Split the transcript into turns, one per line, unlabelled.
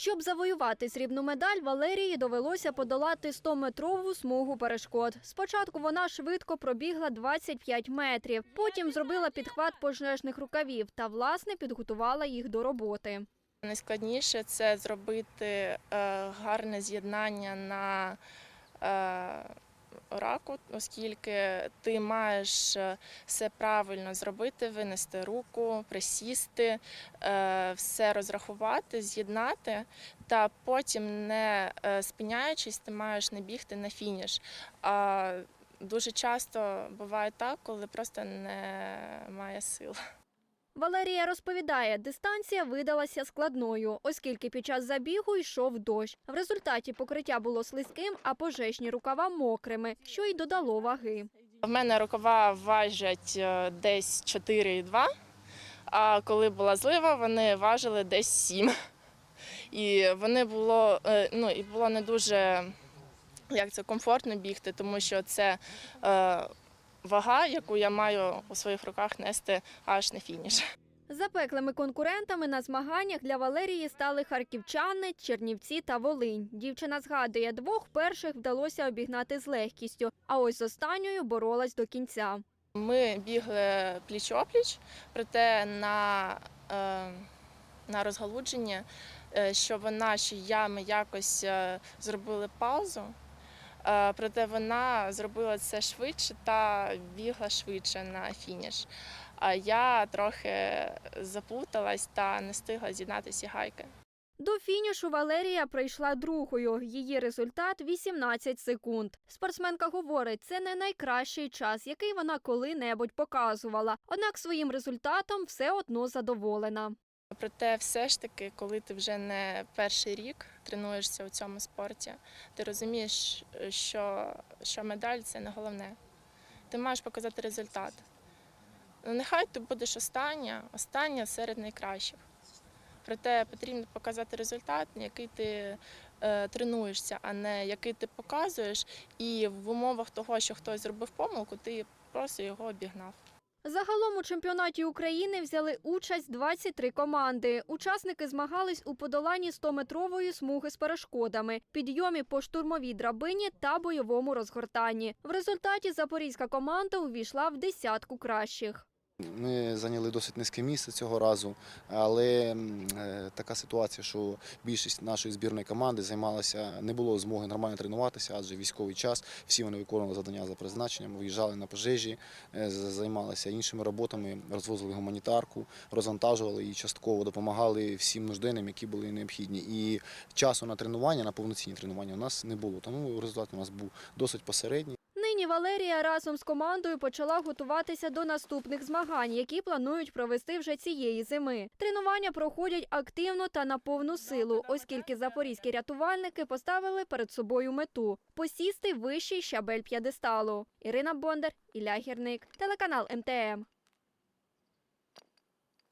Щоб завоювати срібну медаль, Валерії довелося подолати 100-метрову смугу перешкод. Спочатку вона швидко пробігла 25 метрів, потім зробила підхват пожежних рукавів та, власне, підготувала їх до роботи.
Найскладніше це зробити е, гарне з'єднання на е, раку, оскільки ти маєш е, все правильно зробити, винести руку, присісти, е, все розрахувати, з'єднати, та потім, не е, спиняючись, ти маєш не бігти на фініш. А дуже часто буває так, коли просто немає сил.
Валерія розповідає, дистанція видалася складною, оскільки під час забігу йшов дощ. В результаті покриття було слизьким, а пожежні рукава мокрими, що й додало ваги.
В мене рукава важать е, десь 4,2, а коли була злива, вони важили десь 7. І вони було, е, ну, і було не дуже як це, комфортно бігти, тому що це е, вага, яку я маю у своїх руках нести аж на фініш.
Запеклими конкурентами на змаганнях для Валерії стали харківчани, Чернівці та Волинь. Дівчина згадує, двох перших вдалося обігнати з легкістю, а ось з останньою боролась до кінця.
Ми бігли пліч-опліч, проте на, е, на розгалудження, е, щоб наші ями якось е, зробили паузу. Е, Проте вона зробила це швидше та бігла швидше на фініш. А я трохи заплуталась та не встигла з'єднати всі гайки.
До фінішу Валерія прийшла другою. Її результат 18 секунд. Спортсменка говорить, це не найкращий час, який вона коли-небудь показувала. Однак своїм результатом все одно задоволена.
Проте, все ж таки, коли ти вже не перший рік тренуєшся у цьому спорті, ти розумієш, що, що медаль це не головне. Ти маєш показати результат. Ну, нехай ти будеш остання, остання серед найкращих. Проте потрібно показати результат, який ти е, тренуєшся, а не який ти показуєш. І в умовах того, що хтось зробив помилку, ти просто його обігнав.
Загалом у чемпіонаті України взяли участь 23 команди. Учасники змагались у подоланні 100-метрової смуги з перешкодами, підйомі по штурмовій драбині та бойовому розгортанні. В результаті запорізька команда увійшла в десятку кращих.
Ми зайняли досить низьке місце цього разу, але е, така ситуація, що більшість нашої збірної команди займалася, не було змоги нормально тренуватися, адже військовий час. Всі вони виконували завдання за призначенням, виїжджали на пожежі, е, займалися іншими роботами, розвозили гуманітарку, розвантажували і частково допомагали всім нужденним, які були необхідні. І часу на тренування, на повноцінні тренування у нас не було. Тому результат у нас був досить посередній.
Нині Валерія разом з командою почала готуватися до наступних змагань, які планують провести вже цієї зими. Тренування проходять активно та на повну силу, оскільки запорізькі рятувальники поставили перед собою мету посісти вищий щабель п'єдесталу. Ірина Бондар, Ілля Гірник, телеканал МТМ.